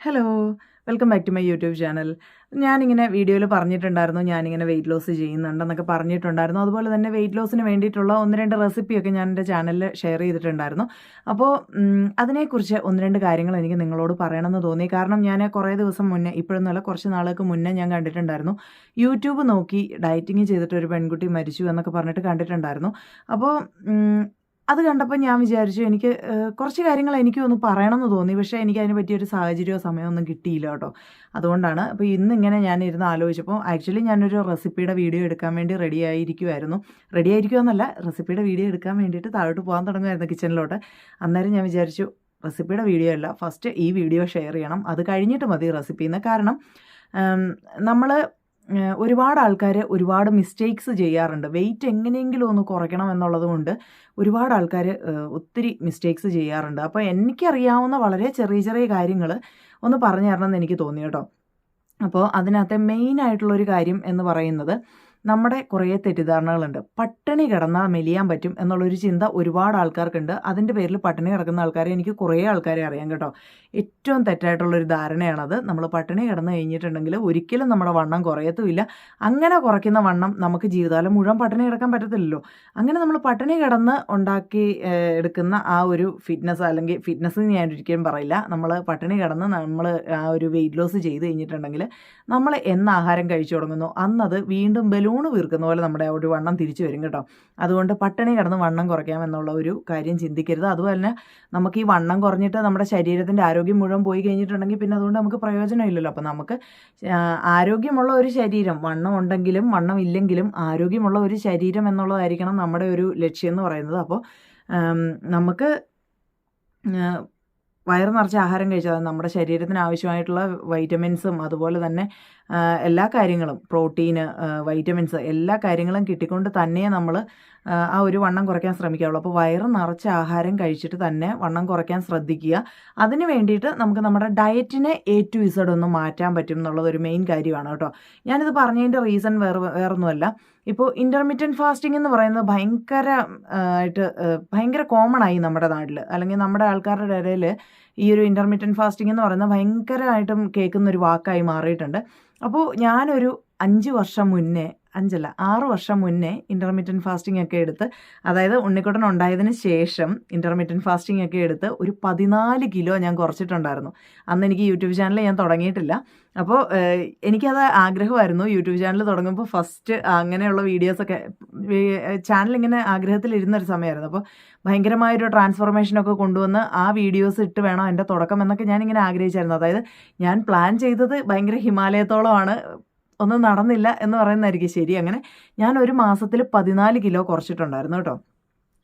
Hello welcome back to my YouTube channel ഞാനിങ്ങനെ വീഡിയോയിൽ പറഞ്ഞിട്ടുണ്ടായിരുന്നു ഞാനിങ്ങനെ വെയിറ്റ് ലോസ് ചെയ്യുന്നുണ്ടെന്നൊക്കെ പറഞ്ഞിട്ടുണ്ടായിരുന്നു. അതുപോലെ തന്നെ വെയിറ്റ് ലോസിന് വേണ്ടിയിട്ടുള്ള ഒന്ന് രണ്ട് റെസിപ്പിയൊക്കെ ഞാൻ എന്റെ ചാനലിൽ ഷെയർ ചെയ്തിട്ടുണ്ടായിരുന്നു. അപ്പോൾ അതിനെക്കുറിച്ച് ഒന്ന് രണ്ട് കാര്യങ്ങൾ എനിക്ക് നിങ്ങളോട് പറയണമെന്ന് തോന്നി. കാരണം ഞാൻ കുറേ ദിവസം മുന്നേ ഇപ്പോഴൊന്നുമല്ല കുറച്ച് നാളുകൾക്ക് മുന്നേ ഞാൻ കണ്ടിട്ടുണ്ടായിരുന്നു. യൂട്യൂബ് നോക്കി ഡയറ്റിങ് ചെയ്തിട്ട് ഒരു പെൺകുട്ടി മരിച്ചു എന്നൊക്കെ പറഞ്ഞിട്ട് കണ്ടിട്ടുണ്ടായിരുന്നു. അപ്പോൾ അത് കണ്ടപ്പോൾ ഞാൻ വിചാരിച്ചു എനിക്ക് കുറച്ച് കാര്യങ്ങൾ എനിക്ക് ഒന്ന് പറയണമെന്ന് തോന്നി. പക്ഷേ എനിക്ക് അതിന് പറ്റിയൊരു സാഹചര്യമോ സമയമൊന്നും കിട്ടിയില്ല കേട്ടോ. അതുകൊണ്ടാണ് അപ്പോൾ ഇന്ന് ഇങ്ങനെ ഞാൻ ഇരുന്ന് ആലോചിച്ചപ്പോൾ ആക്ച്വലി ഞാനൊരു റെസിപ്പിയുടെ വീഡിയോ എടുക്കാൻ വേണ്ടി റെഡി ആയിരിക്കുമായിരുന്നു റെഡി ആയിരിക്കുമെന്നല്ല റെസിപ്പിയുടെ വീഡിയോ എടുക്കാൻ വേണ്ടിയിട്ട് താഴോട്ട് പോകാൻ തുടങ്ങുമായിരുന്നു കിച്ചണിലോട്ട് അന്നേരം ഞാൻ വിചാരിച്ചു റെസിപ്പിയുടെ വീഡിയോ അല്ല ഫസ്റ്റ് ഈ വീഡിയോ ഷെയർ ചെയ്യണം. അത് കഴിഞ്ഞിട്ട് മതി റെസിപ്പിന്ന് കാരണം നമ്മൾ ഒരുപാട് ആൾക്കാർ ഒരുപാട് മിസ്റ്റേക്സ് ചെയ്യാറുണ്ട്. വെയിറ്റ് എങ്ങനെയെങ്കിലും ഒന്ന് കുറയ്ക്കണം എന്നുള്ളത് കൊണ്ട് ഒരുപാട് ആൾക്കാർ ഒത്തിരി മിസ്റ്റേക്സ് ചെയ്യാറുണ്ട്. അപ്പോൾ എനിക്കറിയാവുന്ന വളരെ ചെറിയ ചെറിയ കാര്യങ്ങൾ ഒന്ന് പറഞ്ഞു തരണം എന്ന് എനിക്ക് തോന്നി കേട്ടോ. അപ്പോൾ അതിനകത്തെ മെയിൻ ആയിട്ടുള്ളൊരു കാര്യം എന്ന് പറയുന്നത് നമ്മുടെ കുറേ തെറ്റിദ്ധാരണകളുണ്ട്. പട്ടിണി കിടന്നാൽ മെലിയാൻ പറ്റും എന്നുള്ളൊരു ചിന്ത ഒരുപാട് ആൾക്കാർക്കുണ്ട്. അതിന്റെ പേരിൽ പട്ടിണി കിടക്കുന്ന ആൾക്കാരെ എനിക്ക് കുറേ ആൾക്കാരെ അറിയാം കേട്ടോ. ഏറ്റവും തെറ്റായിട്ടുള്ളൊരു ധാരണയാണത്. നമ്മൾ പട്ടിണി കിടന്ന് കഴിഞ്ഞിട്ടുണ്ടെങ്കിൽ ഒരിക്കലും നമ്മുടെ വണ്ണം കുറയത്തുമില്ല. അങ്ങനെ കുറയ്ക്കുന്ന വണ്ണം നമുക്ക് ജീവിതകാലം മുഴുവൻ പട്ടിണി കിടക്കാൻ പറ്റത്തില്ലല്ലോ. അങ്ങനെ നമ്മൾ പട്ടിണി കിടന്ന് ഉണ്ടാക്കി എടുക്കുന്ന ആ ഒരു ഫിറ്റ്നസ് അല്ലെങ്കിൽ ഫിറ്റ്നസ് ഞാൻ ഒരിക്കലും പറയില്ല. നമ്മൾ പട്ടിണി കിടന്ന് നമ്മൾ ആ ഒരു വെയിറ്റ് ലോസ് ചെയ്ത് കഴിഞ്ഞിട്ടുണ്ടെങ്കിൽ നമ്മൾ എന്ന് ആഹാരം കഴിച്ചു തുടങ്ങുന്നു. അന്നത് വീണ്ടും ബലൂണ് വീർക്കുന്ന പോലെ നമ്മുടെ ഒരു വണ്ണം തിരിച്ചു വരും കേട്ടോ. അതുകൊണ്ട് പട്ടിണി കിടന്ന് വണ്ണം കുറയ്ക്കാം എന്നുള്ള ഒരു കാര്യം ചിന്തിക്കരുത്. അതുപോലെ തന്നെ നമുക്ക് ഈ വണ്ണം കുറഞ്ഞിട്ട് നമ്മുടെ ശരീരത്തിന്റെ ആരോഗ്യം മുഴുവൻ പോയി കഴിഞ്ഞിട്ടുണ്ടെങ്കിൽ പിന്നെ അതുകൊണ്ട് നമുക്ക് പ്രയോജനമില്ലല്ലോ. അപ്പോൾ നമുക്ക് ആരോഗ്യമുള്ള ഒരു ശരീരം വണ്ണം ഉണ്ടെങ്കിലും വണ്ണം ഇല്ലെങ്കിലും ആരോഗ്യമുള്ള ഒരു ശരീരം എന്നുള്ളതായിരിക്കണം നമ്മുടെ ഒരു ലക്ഷ്യം എന്ന് പറയുന്നത്. അപ്പോൾ നമുക്ക് വയറ് നിറച്ച് ആഹാരം കഴിച്ചാൽ നമ്മുടെ ശരീരത്തിന് ആവശ്യമായിട്ടുള്ള വൈറ്റമിൻസും അതുപോലെ തന്നെ എല്ലാ കാര്യങ്ങളും പ്രോട്ടീന് വൈറ്റമിൻസ് എല്ലാ കാര്യങ്ങളും കിട്ടിക്കൊണ്ട് തന്നെ നമ്മൾ ആ ഒരു വണ്ണം കുറയ്ക്കാൻ ശ്രമിക്കാവുള്ളൂ. അപ്പോൾ വയറ് നിറച്ച് ആഹാരം കഴിച്ചിട്ട് തന്നെ വണ്ണം കുറയ്ക്കാൻ ശ്രദ്ധിക്കുക. അതിന് വേണ്ടിയിട്ട് നമുക്ക് നമ്മുടെ ഡയറ്റിനെ എ ടു ഇസഡ് ഒന്ന് മാറ്റാൻ പറ്റും എന്നുള്ളത് ഒരു മെയിൻ കാര്യമാണ് കേട്ടോ. ഞാനിത് പറഞ്ഞതിന്റെ റീസൺ വേറെ വേറൊന്നുമല്ല. ഇപ്പോൾ ഇന്റർമീഡിയറ്റ് ഫാസ്റ്റിംഗ് എന്ന് പറയുന്നത് ഭയങ്കര ആയിട്ട് ഭയങ്കര കോമൺ ആയി നമ്മുടെ നാട്ടിൽ അല്ലെങ്കിൽ നമ്മുടെ ആൾക്കാരുടെ ഇടയിൽ ഈ ഒരു ഇന്റർമീഡിയറ്റ് ഫാസ്റ്റിംഗ് എന്ന് പറയുന്നത് ഭയങ്കരമായിട്ടും കേൾക്കുന്ന ഒരു വാക്കായി മാറിയിട്ടുണ്ട്. അപ്പോൾ ഞാനൊരു അഞ്ച് വർഷം മുന്നേ അഞ്ചല്ല ആറു വർഷം മുന്നേ ഇന്റർമീഡിയറ്റ് ഫാസ്റ്റിംഗ് ഒക്കെ എടുത്ത് അതായത് ഉണ്ണിക്കുട്ടൻ ഉണ്ടായതിന് ശേഷം ഇന്റർമീഡിയറ്റ് ഫാസ്റ്റിംഗ് ഒക്കെ എടുത്ത് ഒരു പതിനാല് കിലോ ഞാൻ കുറച്ചിട്ടുണ്ടായിരുന്നു. അന്ന് എനിക്ക് യൂട്യൂബ് ചാനൽ ഞാൻ തുടങ്ങിയിട്ടില്ല. അപ്പോൾ എനിക്കത് ആഗ്രഹമായിരുന്നു. യൂട്യൂബ് ചാനൽ തുടങ്ങുമ്പോൾ ഫസ്റ്റ് അങ്ങനെയുള്ള വീഡിയോസൊക്കെ ചാനൽ ഇങ്ങനെ ആഗ്രഹത്തിലിരുന്നൊരു സമയമായിരുന്നു. അപ്പോൾ ഭയങ്കരമായൊരു ട്രാൻസ്ഫോർമേഷനൊക്കെ കൊണ്ടുവന്ന് ആ വീഡിയോസ് ഇട്ട് വേണം എന്റെ തുടക്കം എന്നൊക്കെ ഞാനിങ്ങനെ ആഗ്രഹിച്ചായിരുന്നു. അതായത് ഞാൻ പ്ലാൻ ചെയ്തത് ഭയങ്കര ഹിമാലയത്തോളമാണ്. ഒന്നും നടന്നില്ല എന്ന് പറയുന്നതായിരിക്കും ശരി. അങ്ങനെ ഞാൻ ഒരു മാസത്തിൽ പതിനാല് കിലോ കുറച്ചിട്ടുണ്ടായിരുന്നു കേട്ടോ.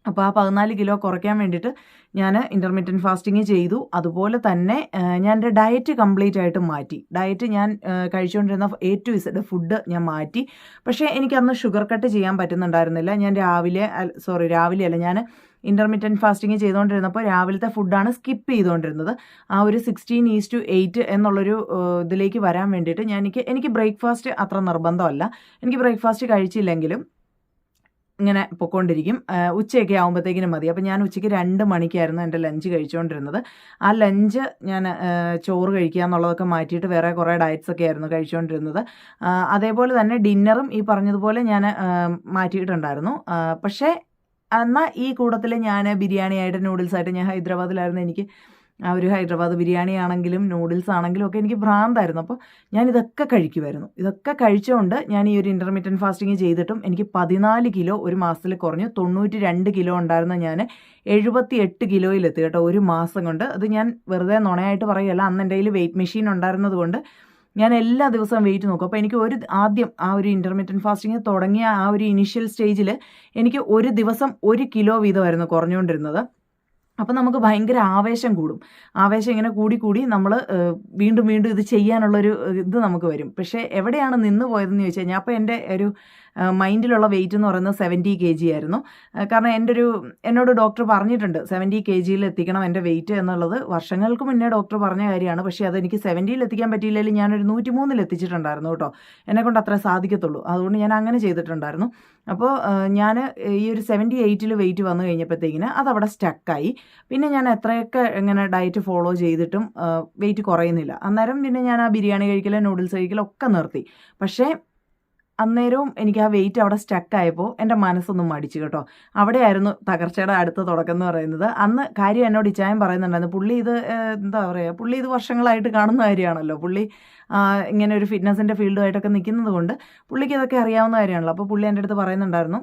അപ്പോൾ ആ പതിനാല് കിലോ കുറയ്ക്കാൻ വേണ്ടിയിട്ട് ഞാൻ ഇന്റർമീഡിയറ്റ് ഫാസ്റ്റിംഗ് ചെയ്തു. അതുപോലെ തന്നെ ഞാൻ എന്റെ ഡയറ്റ് കംപ്ലീറ്റ് ആയിട്ട് മാറ്റി. ഡയറ്റ് ഞാൻ കഴിച്ചുകൊണ്ടിരുന്ന എ ടു ഇസഡ് ഫുഡ് ഞാൻ മാറ്റി. പക്ഷേ എനിക്കന്ന് ഷുഗർ കട്ട് ചെയ്യാൻ പറ്റുന്നുണ്ടായിരുന്നില്ല. ഞാൻ രാവിലെ സോറി രാവിലെ അല്ല ഞാൻ ഇന്റർമീഡിയറ്റ് ഫാസ്റ്റിംഗ് ചെയ്തുകൊണ്ടിരുന്നപ്പോൾ രാവിലത്തെ ഫുഡാണ് സ്കിപ്പ് ചെയ്തുകൊണ്ടിരുന്നത്. ആ ഒരു സിക്സ്റ്റീൻ ഈസ് ടു എയ്റ്റ് എന്നുള്ളൊരു ഇതിലേക്ക് വരാൻ വേണ്ടിയിട്ട് ഞാൻ എനിക്ക് എനിക്ക് ബ്രേക്ക്ഫാസ്റ്റ് അത്ര നിർബന്ധമല്ല. എനിക്ക് ബ്രേക്ക്ഫാസ്റ്റ് കഴിച്ചില്ലെങ്കിലും ഇങ്ങനെ പൊക്കോണ്ടിരിക്കും. ഉച്ചയൊക്കെ ആകുമ്പോഴത്തേക്കിനും മതി. അപ്പോൾ ഞാൻ ഉച്ചയ്ക്ക് രണ്ട് മണിക്കായിരുന്നു എന്റെ ലഞ്ച് കഴിച്ചുകൊണ്ടിരുന്നത് ആ ലഞ്ച് ഞാൻ ചോറ് കഴിക്കുക എന്നുള്ളതൊക്കെ മാറ്റിയിട്ട് വേറെ കുറേ ഡയറ്റ്സ് ഒക്കെ ആയിരുന്നു കഴിച്ചുകൊണ്ടിരുന്നത് അതേപോലെ തന്നെ ഡിന്നറും ഈ പറഞ്ഞതുപോലെ ഞാൻ മാറ്റിയിട്ടുണ്ടായിരുന്നു. പക്ഷേ എന്നാൽ ഈ കൂട്ടത്തിൽ ഞാൻ ബിരിയാണി ആയിട്ട് നൂഡിൽസ് ആയിട്ട് ഞാൻ ഹൈദരാബാദിലായിരുന്നു എനിക്ക് ആ ഒരു ഹൈദരാബാദ് ബിരിയാണി ആണെങ്കിലും നൂഡിൽസ് ആണെങ്കിലും ഒക്കെ എനിക്ക് ഭ്രാന്തായിരുന്നു. അപ്പോൾ ഞാൻ ഇതൊക്കെ കഴിക്കുമായിരുന്നു ഇതൊക്കെ കഴിച്ചുകൊണ്ട് ഞാൻ ഈ ഒരു ഇന്റർമീഡിയറ്റ് ഫാസ്റ്റിംഗ് ചെയ്തിട്ടും എനിക്ക് പതിനാല് കിലോ ഒരു മാസത്തിൽ കുറഞ്ഞു തൊണ്ണൂറ്റി രണ്ട് കിലോ ഉണ്ടായിരുന്ന ഞാൻ എഴുപത്തി എട്ട് കിലോയിലെത്തി കേട്ടോ ഒരു മാസം കൊണ്ട്. അത് ഞാൻ വെറുതെ നുണയായിട്ട് പറയുകയല്ല അന്ന് എന്റെ കയ്യിൽ വെയിറ്റ് മെഷീൻ ഉണ്ടായിരുന്നത് കൊണ്ട് ഞാൻ എല്ലാ ദിവസവും വെയിറ്റ് നോക്കും. അപ്പോൾ എനിക്ക് ഒരു ആദ്യം ആ ഒരു ഇന്റർമീഡിയറ്റ് ഫാസ്റ്റിംഗ് തുടങ്ങിയ ആ ഒരു ഇനിഷ്യൽ സ്റ്റേജിൽ എനിക്ക് ഒരു ദിവസം ഒരു കിലോ വീതമായിരുന്നു കുറഞ്ഞുകൊണ്ടിരുന്നത്. അപ്പോൾ നമുക്ക് ഭയങ്കര ആവേശം കൂടും. ആവേശം ഇങ്ങനെ കൂടി കൂടി നമ്മൾ വീണ്ടും വീണ്ടും ഇത് ചെയ്യാനുള്ളൊരു ഇത് നമുക്ക് വരും. പക്ഷേ എവിടെയാണ് നിന്ന് പോയതെന്ന് ചോദിച്ചു കഴിഞ്ഞാൽ അപ്പോൾ എന്റെ ഒരു മൈൻഡിലുള്ള വെയിറ്റ് എന്ന് പറയുന്നത് സെവന്റി കെ ജി ആയിരുന്നു കാരണം എന്റെ ഒരു എന്നോട് ഡോക്ടർ പറഞ്ഞിട്ടുണ്ട് സെവന്റി കെ ജിയിൽ എത്തിക്കണം എന്റെ വെയിറ്റ് എന്നുള്ളത്. വർഷങ്ങൾക്ക് മുന്നേ ഡോക്ടർ പറഞ്ഞ കാര്യമാണ്. പക്ഷേ അതെനിക്ക് സെവന്റിയിൽ എത്തിക്കാൻ പറ്റിയില്ലെങ്കിൽ ഞാനൊരു നൂറ്റി മൂന്നിൽ എത്തിച്ചിട്ടുണ്ടായിരുന്നു കേട്ടോ. എന്നെ കൊണ്ട് അത്ര സാധിക്കത്തുള്ളൂ. അതുകൊണ്ട് ഞാൻ അങ്ങനെ ചെയ്തിട്ടുണ്ടായിരുന്നു. അപ്പോൾ ഞാൻ ഈ ഒരു സെവന്റി എയ്റ്റിൽ വെയിറ്റ് വന്നു കഴിഞ്ഞപ്പോഴത്തേക്കിന് അതവിടെ സ്റ്റക്കായി പിന്നെ ഞാൻ എത്രയൊക്കെ ഇങ്ങനെ ഡയറ്റ് ഫോളോ ചെയ്തിട്ടും വെയിറ്റ് കുറയുന്നില്ല. അന്നേരം പിന്നെ ഞാൻ ആ ബിരിയാണി കഴിക്കലും നൂഡിൽസ് കഴിക്കലും ഒക്കെ നിർത്തി. പക്ഷേ അന്നേരവും എനിക്ക് ആ വെയിറ്റ് അവിടെ സ്റ്റക്കായപ്പോൾ എന്റെ മനസ്സൊന്നും മടിച്ചു കേട്ടോ. അവിടെയായിരുന്നു തകർച്ചയുടെ അടുത്ത തുടക്കം എന്ന് പറയുന്നത്. അന്ന് കാര്യം എന്നോട് ഇച്ചായം പറയുന്നുണ്ടായിരുന്നു പുള്ളി ഇത് എന്താ പറയുക പുള്ളി ഇത് വർഷങ്ങളായിട്ട് കാണുന്ന കാര്യമാണല്ലോ. പുള്ളി ഇങ്ങനെ ഒരു ഫിറ്റ്നസിന്റെ ഫീൽഡുമായിട്ടൊക്കെ നിൽക്കുന്നത് കൊണ്ട് പുള്ളിക്ക് ഇതൊക്കെ അറിയാവുന്ന കാര്യമാണല്ലോ. അപ്പോൾ പുള്ളി എന്റെ അടുത്ത് പറയുന്നുണ്ടായിരുന്നു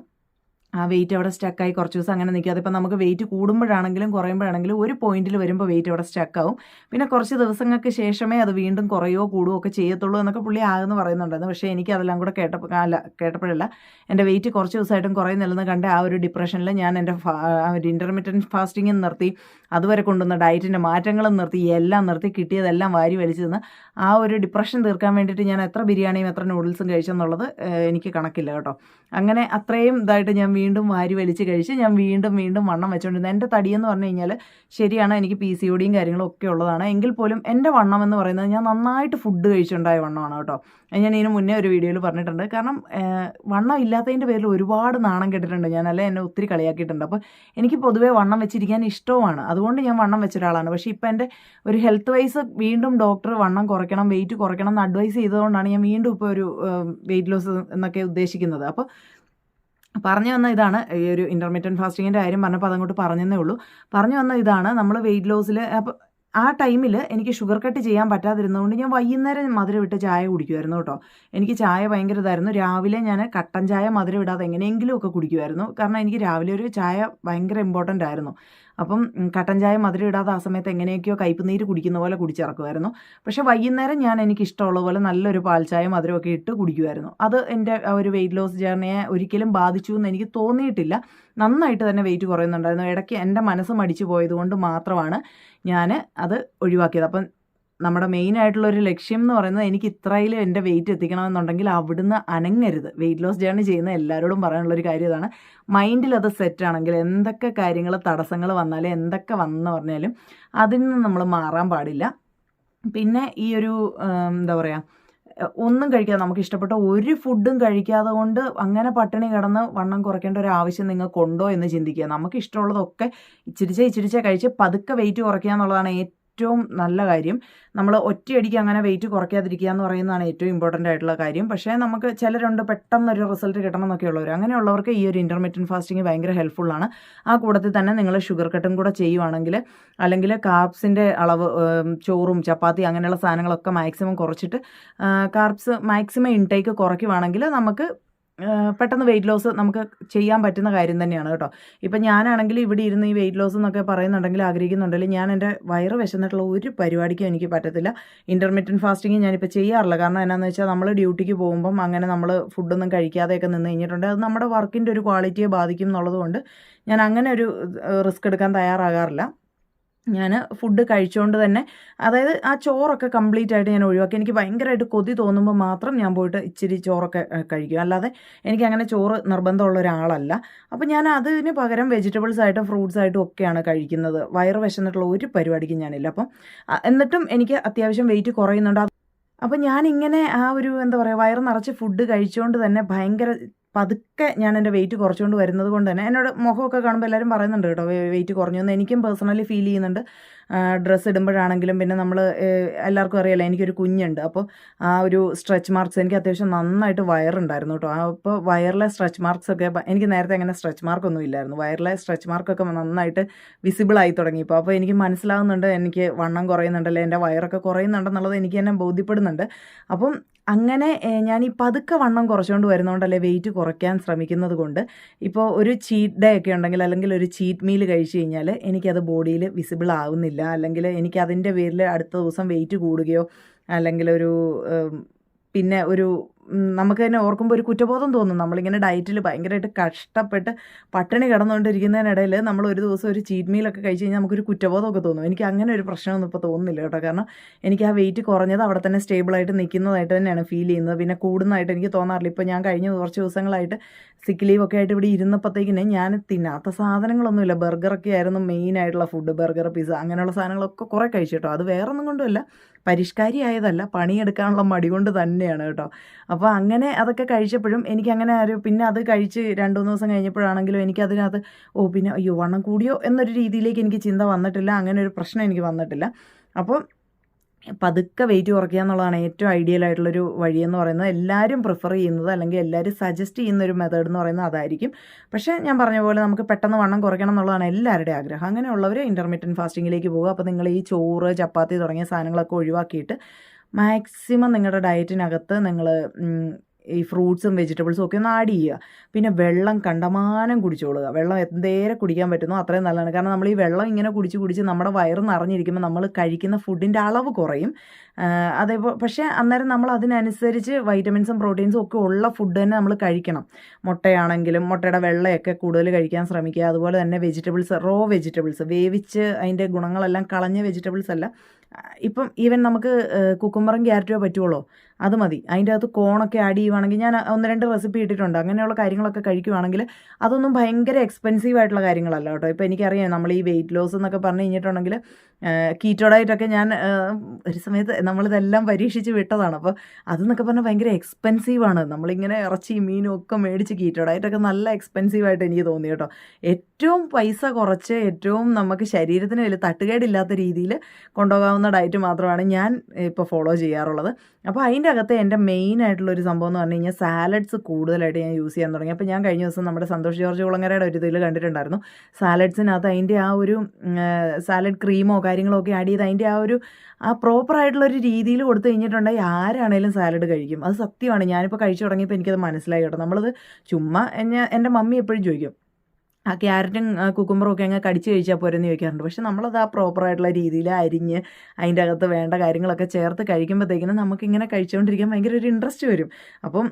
ആ വെയിറ്റ് അവിടെ സ്റ്റക്കായി കുറച്ച് ദിവസം അങ്ങനെ നിൽക്കും. അതിപ്പോൾ നമുക്ക് വെയിറ്റ് കൂടുമ്പോഴാണെങ്കിലും കുറയുമ്പോഴാണെങ്കിലും ഒരു പോയിന്റിൽ വരുമ്പോൾ വെയിറ്റ് അവിടെ സ്റ്റക്കാവും പിന്നെ കുറച്ച് ദിവസങ്ങൾക്ക് ശേഷമേ അത് വീണ്ടും കുറയോ കൂടുകയോ ഒക്കെ ചെയ്യത്തുള്ളൂ എന്നൊക്കെ പുള്ളി ആകുന്നു പറയുന്നുണ്ടായിരുന്നു. പക്ഷേ എനിക്ക് അതെല്ലാം കൂടെ കേട്ടപ്പോൾ അല്ല കേട്ടപ്പോഴല്ല എന്റെ വെയിറ്റ് കുറച്ച് ദിവസമായിട്ടും കുറയുന്നില്ലെന്ന് കണ്ട് ആ ഒരു ഡിപ്രഷനിൽ ഞാൻ എന്റെ ഒരു ഇന്റർമീഡിയറ്റ് ഫാസ്റ്റിംഗ് നിർത്തി. അതുവരെ കൊണ്ടുവന്ന ഡയറ്റിന്റെ മാറ്റങ്ങളും നിർത്തി. എല്ലാം നിർത്തി. കിട്ടിയതെല്ലാം വാരി വലിച്ചു നിന്ന് ആ ഒരു ഡിപ്രഷൻ തീർക്കാൻ വേണ്ടിയിട്ട് ഞാൻ എത്ര ബിരിയാണിയും എത്ര നൂഡിൽസും കഴിച്ചെന്നുള്ളത് എനിക്ക് കണക്കില്ല കേട്ടോ. അങ്ങനെ അത്രയും ഇതായിട്ട് ഞാൻ വീണ്ടും വാരി വലിച്ച് കഴിച്ച് ഞാൻ വീണ്ടും വീണ്ടും വണ്ണം വെച്ചുകൊണ്ടിരുന്നത് എന്റെ തടിയെന്ന് പറഞ്ഞു കഴിഞ്ഞാൽ ശരിയാണ് എനിക്ക് പി സി ഒടിയും കാര്യങ്ങളും ഒക്കെ ഉള്ളതാണ്. എങ്കിൽ പോലും എന്റെ വണ്ണം എന്ന് പറയുന്നത് ഞാൻ നന്നായിട്ട് ഫുഡ് കഴിച്ചുണ്ടായ വണ്ണമാണ് കേട്ടോ. ഞാൻ ഇതിന് മുന്നേ ഒരു വീഡിയോയിൽ പറഞ്ഞിട്ടുണ്ട്. കാരണം വണ്ണം ഇല്ലാത്തതിന്റെ പേരിൽ ഒരുപാട് നാണം കെട്ടിട്ടുണ്ട് ഞാൻ അല്ലെ എന്നെ ഒത്തിരി കളിയാക്കിയിട്ടുണ്ട്. അപ്പോൾ എനിക്ക് പൊതുവേ വണ്ണം വെച്ചിരിക്കാൻ ഇഷ്ടവുമാണ്. അതുകൊണ്ട് ഞാൻ വണ്ണം വെച്ച ഒരാളാണ് പക്ഷേ ഇപ്പോൾ എന്റെ ഒരു ഹെൽത്ത് വൈസ് വീണ്ടും ഡോക്ടർ വണ്ണം കുറയ്ക്കണം വെയിറ്റ് കുറയ്ക്കണം എന്ന് അഡ്വൈസ് ചെയ്തതുകൊണ്ടാണ് ഞാൻ വീണ്ടും ഇപ്പോൾ ഒരു വെയിറ്റ് ലോസ് എന്നൊക്കെ ഉദ്ദേശിക്കുന്നത്. അപ്പോൾ പറഞ്ഞു വന്ന ഇതാണ് ഈ ഒരു ഇന്റർമീഡിയറ്റ് ഫാസ്റ്റിങ്ങിന്റെ കാര്യം പറഞ്ഞപ്പോൾ അതങ്ങോട്ട് പറഞ്ഞതേ ഉള്ളൂ. പറഞ്ഞു വന്ന ഇതാണ് നമ്മൾ വെയിറ്റ് ലോസിൽ അപ്പോൾ ആ ടൈമിൽ എനിക്ക് ഷുഗർ കട്ട് ചെയ്യാൻ പറ്റാതിരുന്നതുകൊണ്ട് ഞാൻ വൈകുന്നേരം മധുര വിട്ട് ചായ കുടിക്കുമായിരുന്നു കേട്ടോ. എനിക്ക് ചായ ഭയങ്കര ഇതായിരുന്നു. രാവിലെ ഞാൻ കട്ടൻ ചായ മധുര ഇടാതെ എങ്ങനെയെങ്കിലും ഒക്കെ കുടിക്കുമായിരുന്നു കാരണം എനിക്ക് രാവിലെ ഒരു ചായ ഭയങ്കര ഇമ്പോർട്ടന്റ് ആയിരുന്നു. അപ്പം കട്ടൻ ചായ മധുരം ഇടാതെ ആ സമയത്ത് എങ്ങനെയൊക്കെയോ കയ്പുനീര് കുടിക്കുന്ന പോലെ കുടിച്ചിറക്കുമായിരുന്നു പക്ഷേ വൈകുന്നേരം ഞാൻ എനിക്ക് ഇഷ്ടമുള്ള പോലെ നല്ലൊരു പാൽച്ചായ മധുരമൊക്കെ ഇട്ട് കുടിക്കുമായിരുന്നു അത് എന്റെ ഒരു വെയിറ്റ് ലോസ് ജേർണിയെ ഒരിക്കലും ബാധിച്ചു എന്ന് എനിക്ക് തോന്നിയിട്ടില്ല. നന്നായിട്ട് തന്നെ വെയിറ്റ് കുറയുന്നുണ്ടായിരുന്നു. ഇടയ്ക്ക് എന്റെ മനസ്സ് മടിച്ചു പോയതുകൊണ്ട് മാത്രമാണ് ഞാൻ അത് ഒഴിവാക്കിയത്. അപ്പം നമ്മുടെ മെയിൻ ആയിട്ടുള്ള ഒരു ലക്ഷ്യം എന്ന് പറയുന്നത് എനിക്ക് ഇത്രയിൽ എന്റെ വെയിറ്റ് എത്തിക്കണമെന്നുണ്ടെങ്കിൽ അവിടുന്ന് അനങ്ങരുത്. വെയിറ്റ് ലോസ് ജേണി ചെയ്യുന്ന എല്ലാവരോടും പറയാനുള്ള ഒരു കാര്യം ഇതാണ്. മൈൻഡിൽ അത് സെറ്റ് ആണെങ്കിൽ എന്തൊക്കെ കാര്യങ്ങൾ തടസ്സങ്ങൾ വന്നാലും എന്തൊക്കെ വന്നെന്ന് പറഞ്ഞാലും അതിൽ നിന്ന് നമ്മൾ മാറാൻ പാടില്ല. പിന്നെ ഈ ഒരു എന്താ പറയുക ഒന്നും കഴിക്കാതെ നമുക്ക് ഇഷ്ടപ്പെട്ട ഒരു ഫുഡും കഴിക്കാതെ കൊണ്ട് അങ്ങനെ പട്ടിണി കിടന്ന് വണ്ണം കുറയ്ക്കേണ്ട ഒരു ആവശ്യം നിങ്ങൾക്കുണ്ടോ എന്ന് ചിന്തിക്കുക. നമുക്ക് ഇഷ്ടമുള്ളതൊക്കെ ഇച്ചിരിച്ചേ ഇച്ചിരിച്ചേ കഴിച്ച് പതുക്കെ വെയിറ്റ് കുറയ്ക്കുക എന്നുള്ളതാണ് ഏറ്റവും നല്ല കാര്യം. നമ്മൾ ഒറ്റയടിക്ക് അങ്ങനെ വെയിറ്റ് കുറയ്ക്കാതിരിക്കുക എന്ന് പറയുന്നതാണ് ഏറ്റവും ഇമ്പോർട്ടന്റ് ആയിട്ടുള്ള കാര്യം. പക്ഷേ നമുക്ക് ചിലരുണ്ട് പെട്ടെന്നൊരു റിസൾട്ട് കിട്ടണം എന്നൊക്കെ ഉള്ളവർ അങ്ങനെയുള്ളവർക്ക് ഈ ഒരു ഇന്റർമീഡിയറ്റ് ഫാസ്റ്റിംഗ് ഭയങ്കര ഹെൽപ്ഫുള്ളാണ് ആ കൂടത്തിൽ തന്നെ നിങ്ങൾ ഷുഗർ കട്ടും കൂടെ ചെയ്യുവാണെങ്കിൽ അല്ലെങ്കിൽ കാർബ്സിന്റെ അളവ് ചോറും ചപ്പാത്തി അങ്ങനെയുള്ള സാധനങ്ങളൊക്കെ മാക്സിമം കുറച്ചിട്ട് കാർബ്സ് മാക്സിമം ഇൻടേക്ക് കുറയ്ക്കുവാണെങ്കിൽ നമുക്ക് പെട്ടെന്ന് വെയിറ്റ് ലോസ് നമുക്ക് ചെയ്യാൻ പറ്റുന്ന കാര്യം തന്നെയാണ് കേട്ടോ. ഇപ്പം ഞാനാണെങ്കിൽ ഇവിടെ ഇരുന്ന് ഈ വെയിറ്റ് ലോസ് എന്നൊക്കെ പറയുന്നുണ്ടെങ്കിൽ ആഗ്രഹിക്കുന്നുണ്ടെങ്കിൽ ഞാൻ എന്റെ വയറ് വിശന്നിട്ടുള്ള ഒരു പരിപാടിക്കും എനിക്ക് പറ്റത്തില്ല. ഇന്റർമീഡിയറ്റ് ഫാസ്റ്റിംഗ് ഞാനിപ്പോൾ ചെയ്യാറില്ല. കാരണം എന്നാന്ന് വെച്ചാൽ നമ്മൾ ഡ്യൂട്ടിക്ക് പോകുമ്പം അങ്ങനെ നമ്മൾ ഫുഡൊന്നും കഴിക്കാതെയൊക്കെ നിന്ന് കഴിഞ്ഞിട്ടുണ്ട്. അത് നമ്മുടെ വർക്കിന്റെ ഒരു ക്വാളിറ്റിയെ ബാധിക്കും എന്നുള്ളതുകൊണ്ട് ഞാൻ അങ്ങനെ ഒരു റിസ്ക് എടുക്കാൻ തയ്യാറാകാറില്ല. ഞാൻ ഫുഡ് കഴിച്ചുകൊണ്ട് തന്നെ അതായത് ആ ചോറൊക്കെ കംപ്ലീറ്റ് ആയിട്ട് ഞാൻ ഒഴിവാക്കി. എനിക്ക് ഭയങ്കരമായിട്ട് കൊതി തോന്നുമ്പോൾ മാത്രം ഞാൻ പോയിട്ട് ഇച്ചിരി ചോറൊക്കെ കഴിക്കും. അല്ലാതെ എനിക്ക് അങ്ങനെ ചോറ് നിർബന്ധമുള്ള ഒരാളല്ല. അപ്പോൾ ഞാൻ അതിന് പകരം വെജിറ്റബിൾസ് ആയിട്ടും ഫ്രൂട്ട്സ് ആയിട്ടും ഒക്കെയാണ് കഴിക്കുന്നത്. വയറ് വിശന്നിട്ടുള്ള ഒരു പരിപാടിക്കും ഞാനില്ല. അപ്പം എന്നിട്ടും എനിക്ക് അത്യാവശ്യം വെയിറ്റ് കുറയുന്നുണ്ട്. അപ്പം ഞാനിങ്ങനെ ആ ഒരു എന്താ പറയുക വയറ് നിറച്ച് ഫുഡ് കഴിച്ചുകൊണ്ട് തന്നെ ഭയങ്കര പതുക്കെ ഞാൻ എന്റെ വെയിറ്റ് കുറച്ചുകൊണ്ട് വരുന്നത് കൊണ്ട് തന്നെ എന്നോട് മുഖമൊക്കെ കാണുമ്പോൾ എല്ലാവരും പറയുന്നുണ്ട് കേട്ടോ വെയിറ്റ് കുറഞ്ഞു എന്ന്. എനിക്കും പേഴ്സണലി ഫീൽ ചെയ്യുന്നുണ്ട്. ഡ്രസ്സ് ഇടുമ്പോഴാണെങ്കിലും പിന്നെ നമ്മൾ എല്ലാവർക്കും അറിയാലോ എനിക്കൊരു കുഞ്ഞുണ്ട്. അപ്പോൾ ആ ഒരു സ്ട്രെച്ച് മാർക്സ് എനിക്ക് അത്യാവശ്യം നന്നായിട്ട് വയറുണ്ടായിരുന്നു കേട്ടോ. അപ്പോൾ വയറിലെ സ്ട്രെച്ച് മാർക്സ് ഒക്കെ എനിക്ക് നേരത്തെ അങ്ങനെ സ്ട്രെച്ച് മാർക്കൊന്നും ഇല്ലായിരുന്നു. വയറിലെ സ്ട്രെച്ച് മാർക്കൊക്കെ നന്നായിട്ട് വിസിബിൾ ആയി തുടങ്ങി. തുടങ്ങിയപ്പോൾ അപ്പോൾ എനിക്ക് മനസ്സിലാവുന്നുണ്ട് എനിക്ക് വണ്ണം കുറയുന്നുണ്ടല്ലേ എന്റെ വയറൊക്കെ കുറയുന്നുണ്ടെന്നുള്ളത് എനിക്ക് തന്നെ ബോധ്യപ്പെടുന്നുണ്ട്. അപ്പം അങ്ങനെ ഞാൻ ഈ പതുക്കെ വണ്ണം കുറച്ചുകൊണ്ട് വരുന്നതുകൊണ്ടല്ലേ വെയിറ്റ് കുറയ്ക്കാൻ ശ്രമിക്കുന്നത് കൊണ്ട് ഇപ്പോൾ ഒരു ചീറ്റ് ഡേ ഒക്കെ ഉണ്ടെങ്കിൽ അല്ലെങ്കിൽ ഒരു ചീറ്റ് മീൽ കഴിച്ചു കഴിഞ്ഞാൽ എനിക്കത് ബോഡിയിൽ വിസിബിൾ ആവുന്നില്ല. അല്ലെങ്കിൽ എനിക്ക് അതിന്റെ പേരിൽ അടുത്ത ദിവസം വെയിറ്റ് കൂടുകയോ അല്ലെങ്കിൽ ഒരു പിന്നെ ഒരു നമുക്ക് തന്നെ ഓർക്കുമ്പോൾ ഒരു കുറ്റബോധം തോന്നും. നമ്മളിങ്ങനെ ഡയറ്റിൽ ഭയങ്കരമായിട്ട് കഷ്ടപ്പെട്ട് പട്ടിണി കിടന്നുകൊണ്ടിരിക്കുന്നതിനിടയിൽ നമ്മൾ ഒരു ദിവസം ഒരു ചീറ്റ് മീലൊക്കെ കഴിച്ച് കഴിഞ്ഞാൽ നമുക്കൊരു കുറ്റബോധമൊക്കെ തോന്നും. എനിക്ക് അങ്ങനെ ഒരു പ്രശ്നമൊന്നും ഇപ്പോൾ തോന്നുന്നില്ല കേട്ടോ. കാരണം എനിക്ക് ആ വെയിറ്റ് കുറഞ്ഞത് അവിടെ തന്നെ സ്റ്റേബിളായിട്ട് നിൽക്കുന്നതായിട്ട് തന്നെയാണ് ഫീൽ ചെയ്യുന്നത്. പിന്നെ കൂടുന്നതായിട്ട് എനിക്ക് തോന്നാറില്ല. ഇപ്പോൾ ഞാൻ കഴിഞ്ഞ കുറച്ച് ദിവസങ്ങളായിട്ട് സിക്ക് ലീവ് ഒക്കെ ആയിട്ട് ഇവിടെ ഇരുന്നപ്പോഴത്തേക്കിന് ഞാൻ തിന്നാത്ത സാധനങ്ങളൊന്നുമില്ല. ബർഗറൊക്കെ ആയിരുന്നു മെയിൻ ആയിട്ടുള്ള ഫുഡ് ബർഗർ പിസ്സ അങ്ങനെയുള്ള സാധനങ്ങളൊക്കെ കുറേ കഴിച്ചു കേട്ടോ. അത് വേറൊന്നും കൊണ്ടുമല്ല പരിഷ്കാരി ആയതല്ല പണിയെടുക്കാനുള്ള മടി കൊണ്ട് തന്നെയാണ് കേട്ടോ. അപ്പോൾ അങ്ങനെ അതൊക്കെ കഴിച്ചപ്പോഴും എനിക്ക് അങ്ങനെ ഒരു പിന്നെ അത് കഴിച്ച് രണ്ട് മൂന്ന് ദിവസം കഴിഞ്ഞപ്പോഴാണെങ്കിലും എനിക്കതിനകത്ത് ഓ പിന്നെ അയ്യോ വണ്ണം കൂടിയോ എന്നൊരു രീതിയിലേക്ക് എനിക്ക് ചിന്ത വന്നിട്ടില്ല. അങ്ങനെ ഒരു പ്രശ്നം എനിക്ക് വന്നിട്ടില്ല. അപ്പോൾ പതുക്കെ വെയിറ്റ് കുറയ്ക്കുക എന്നുള്ളതാണ് ഏറ്റവും ഐഡിയൽ ആയിട്ടുള്ളൊരു വഴിയെന്ന് പറയുന്നത്. എല്ലാവരും പ്രിഫർ ചെയ്യുന്നത് അല്ലെങ്കിൽ എല്ലാവരും സജസ്റ്റ് ചെയ്യുന്ന ഒരു മെത്തേഡ് എന്ന് പറയുന്നത് അതായിരിക്കും. പക്ഷേ ഞാൻ പറഞ്ഞ പോലെ നമുക്ക് പെട്ടെന്ന് വണ്ണം കുറയ്ക്കണം എന്നുള്ളതാണ് എല്ലാവരുടെയും ആഗ്രഹം. അങ്ങനെയുള്ളവർ ഇന്റർമീഡിയറ്റ് ഫാസ്റ്റിങ്ങിലേക്ക് പോകുക. അപ്പോൾ നിങ്ങൾ ഈ ചോറ് ചപ്പാത്തി തുടങ്ങിയ സാധനങ്ങളൊക്കെ ഒഴിവാക്കിയിട്ട് മാക്സിമം നിങ്ങളുടെ ഡയറ്റിനകത്ത് നിങ്ങൾ ഈ ഫ്രൂട്ട്സും വെജിറ്റബിൾസും ഒക്കെ ഒന്ന് ആഡ് ചെയ്യുക. പിന്നെ വെള്ളം കണ്ടമാനം കുടിച്ചോളുക വെള്ളം എന്തേരെ കുടിക്കാൻ പറ്റുന്നു അത്രയും നല്ലതാണ്. കാരണം നമ്മൾ ഈ വെള്ളം ഇങ്ങനെ കുടിച്ച് കുടിച്ച് നമ്മുടെ വയറ് നിറഞ്ഞിരിക്കുമ്പോൾ നമ്മൾ കഴിക്കുന്ന ഫുഡിന്റെ അളവ് കുറയും. അതേപോലെ പക്ഷേ അന്നേരം നമ്മൾ അതിനനുസരിച്ച് വൈറ്റമിൻസും പ്രോട്ടീൻസും ഒക്കെ ഉള്ള ഫുഡ് തന്നെ നമ്മൾ കഴിക്കണം. മുട്ടയാണെങ്കിലും മുട്ടയുടെ വെള്ളയൊക്കെ കൂടുതൽ കഴിക്കാൻ ശ്രമിക്കുക. അതുപോലെ തന്നെ വെജിറ്റബിൾസ് റോ വെജിറ്റബിൾസ് വേവിച്ച് അതിന്റെ ഗുണങ്ങളെല്ലാം കളഞ്ഞ വെജിറ്റബിൾസ് അല്ല. ഇപ്പം ഈവൻ നമുക്ക് കുക്കുമ്പറും ക്യാരറ്റോ പറ്റുള്ളൂ. അത് മതി. അതിന്റെ അകത്ത് കോണൊക്കെ ആഡ് ചെയ്യുവാണെങ്കിൽ ഞാൻ ഒന്ന് രണ്ട് റെസിപ്പി ഇട്ടിട്ടുണ്ട്. അങ്ങനെയുള്ള കാര്യങ്ങളൊക്കെ കഴിക്കുവാണെങ്കിൽ അതൊന്നും ഭയങ്കര എക്സ്പെൻസീവ് ആയിട്ടുള്ള കാര്യങ്ങളല്ല കേട്ടോ. ഇപ്പോൾ എനിക്കറിയാം നമ്മൾ ഈ വെയിറ്റ് ലോസ് എന്നൊക്കെ പറഞ്ഞു കഴിഞ്ഞിട്ടുണ്ടെങ്കിൽ കീറ്റോ ഡയറ്റൊക്കെ ഞാൻ ഒരു സമയത്ത് നമ്മളിതെല്ലാം പരീക്ഷിച്ച് വിട്ടതാണ്. അപ്പോൾ അതെന്നൊക്കെ പറഞ്ഞാൽ ഭയങ്കര എക്സ്പെൻസീവാണ് നമ്മളിങ്ങനെ ഇറച്ചി മീനും ഒക്കെ മേടിച്ച് കീറ്റോ ഡയറ്റൊക്കെ നല്ല എക്സ്പെൻസീവായിട്ട് എനിക്ക് തോന്നി കേട്ടോ. ഏറ്റവും പൈസ കുറച്ച് ഏറ്റവും നമുക്ക് ശരീരത്തിന് വലിയ തട്ടുകേടില്ലാത്ത രീതിയിൽ കൊണ്ടുപോകാവുന്ന ഡയറ്റ് മാത്രമാണ് ഞാൻ ഇപ്പോൾ ഫോളോ ചെയ്യാറുള്ളത്. അപ്പോൾ അതിന്റെ അകത്ത് എന്റെ മെയിൻ ആയിട്ടുള്ള ഒരു സംഭവം എന്ന് പറഞ്ഞു കഴിഞ്ഞാൽ സാലഡ്സ് കൂടുതലായിട്ട് ഞാൻ യൂസ് ചെയ്യാൻ തുടങ്ങി. അപ്പോൾ ഞാൻ കഴിഞ്ഞ ദിവസം നമ്മുടെ സന്തോഷ് ജോർജ് കുളങ്ങരയുടെ ഒരു ഇതിൽ കണ്ടിട്ടുണ്ടായിരുന്നു. സാലഡ്സിനകത്ത് അതിന്റെ ആ ഒരു സാലഡ് ക്രീമോ കാര്യങ്ങളോ ഒക്കെ ആഡ് ചെയ്ത് അതിന്റെ ആ ഒരു ആ പ്രോപ്പർ ആയിട്ടുള്ള ഒരു രീതിയിൽ കൊടുത്തു കഴിഞ്ഞിട്ടുണ്ടെങ്കിൽ ആരാണേലും സാലഡ് കഴിക്കും. അത് സത്യമാണ്. ഞാനിപ്പോൾ കഴിച്ചു തുടങ്ങിയപ്പോൾ എനിക്കത് മനസ്സിലായി കേട്ടോ. നമ്മളത് ചുമ്മാ എന്നെ എന്റെ മമ്മി എപ്പോഴും ചോദിക്കും ആ ക്യാരറ്റും കുക്കുമ്പറും ഒക്കെ അങ്ങ് കടിച്ച് കഴിച്ചാൽ പോരെന്ന് ചോദിക്കാറുണ്ട്. പക്ഷെ നമ്മളത് ആ പ്രോപ്പറായിട്ടുള്ള രീതിയിൽ അരിഞ്ഞ് അതിന്റെ അകത്ത് വേണ്ട കാര്യങ്ങളൊക്കെ ചേർത്ത് കഴിക്കുമ്പോഴത്തേക്കിനും നമുക്കിങ്ങനെ കഴിച്ചുകൊണ്ടിരിക്കാൻ ഭയങ്കര ഒരു ഇൻട്രസ്റ്റ് വരും. അപ്പം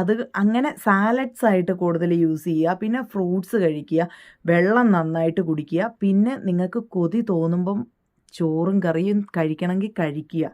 അത് അങ്ങനെ സാലഡ്സ് ആയിട്ട് കൂടുതൽ യൂസ് ചെയ്യുക പിന്നെ ഫ്രൂട്ട്സ് കഴിക്കുക വെള്ളം നന്നായിട്ട് കുടിക്കുക പിന്നെ നിങ്ങൾക്ക് കൊതി തോന്നുമ്പം ചോറും കറിയും കഴിക്കണമെങ്കിൽ കഴിക്കുക.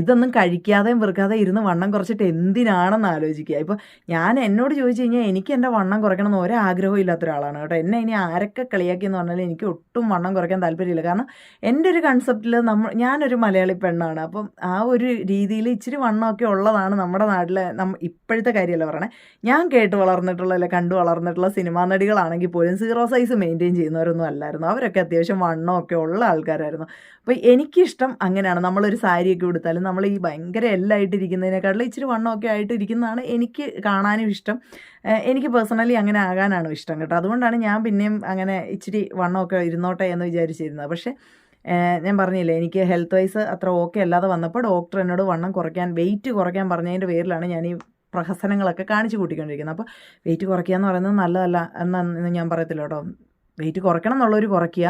ഇതൊന്നും കഴിക്കാതെയും വെറുക്കാതെ ഇരുന്ന് വണ്ണം കുറച്ചിട്ട് എന്തിനാണെന്ന് ആലോചിക്കുക. ഇപ്പോൾ ഞാൻ എന്നോട് ചോദിച്ചു കഴിഞ്ഞാൽ എനിക്ക് എന്റെ വണ്ണം കുറയ്ക്കണമെന്ന് എന്ന് ഒരാഗ്രഹവും ഇല്ലാത്ത ഒരാളാണ് കേട്ടോ. എന്നെ ഇനി ആരൊക്കെ കളിയാക്കിയെന്ന് പറഞ്ഞാൽ എനിക്ക് ഒട്ടും വണ്ണം കുറയ്ക്കാൻ താല്പര്യമില്ല. കാരണം എന്റെ ഒരു കൺസെപ്റ്റിൽ നമ്മൾ ഞാനൊരു മലയാളി പെണ്ണാണ്. അപ്പം ആ ഒരു രീതിയിൽ ഇച്ചിരി വണ്ണമൊക്കെ ഉള്ളതാണ് നമ്മുടെ നാട്ടിലെ നമ്മ ഇപ്പോഴത്തെ കാര്യമല്ല പറയണേ. ഞാൻ കേട്ട് വളർന്നിട്ടുള്ള അല്ലെ കണ്ടു വളർന്നിട്ടുള്ള സിനിമാ നടികളാണെങ്കിൽ പോലും സീറോ സൈസ് മെയിന്റെയിൻ ചെയ്യുന്നവരൊന്നും അല്ലായിരുന്നു. അവരൊക്കെ അത്യാവശ്യം വണ്ണമൊക്കെ ഉള്ള ആൾക്കാരായിരുന്നു. അപ്പോൾ എനിക്കിഷ്ടം അങ്ങനെയാണ്. നമ്മളൊരു സാരിയൊക്കെ ഉടുത്താലും നമ്മൾ ഈ ഭയങ്കര എല്ലായിട്ടിരിക്കുന്നതിനേക്കാളും ഇച്ചിരി വണ്ണമൊക്കെ ആയിട്ട് ഇരിക്കുന്നതാണ് എനിക്ക് കാണാനും ഇഷ്ടം. എനിക്ക് പേഴ്സണലി അങ്ങനെ ആകാനാണ് ഇഷ്ടം കേട്ടോ. അതുകൊണ്ടാണ് ഞാൻ പിന്നെയും അങ്ങനെ ഇച്ചിരി വണ്ണമൊക്കെ ഇരുന്നോട്ടെ എന്ന് വിചാരിച്ചിരുന്നത്. പക്ഷേ ഞാൻ പറഞ്ഞില്ലേ എനിക്ക് ഹെൽത്ത് വൈസ് അത്ര ഓക്കെ അല്ലാതെ വന്നപ്പോൾ ഡോക്ടർ എന്നോട് വണ്ണം കുറയ്ക്കാൻ വെയിറ്റ് കുറയ്ക്കാൻ പറഞ്ഞതിന്റെ പേരിലാണ് ഞാൻ ഈ പ്രഹസനങ്ങളൊക്കെ കാണിച്ചു കൂട്ടിക്കൊണ്ടിരിക്കുന്നത്. അപ്പോൾ വെയിറ്റ് കുറയ്ക്കുക എന്ന് പറയുന്നത് നല്ലതല്ല എന്ന് ഞാൻ പറയത്തില്ല കേട്ടോ. വെയിറ്റ് കുറയ്ക്കണം എന്നുള്ളവർ കുറയ്ക്കുക.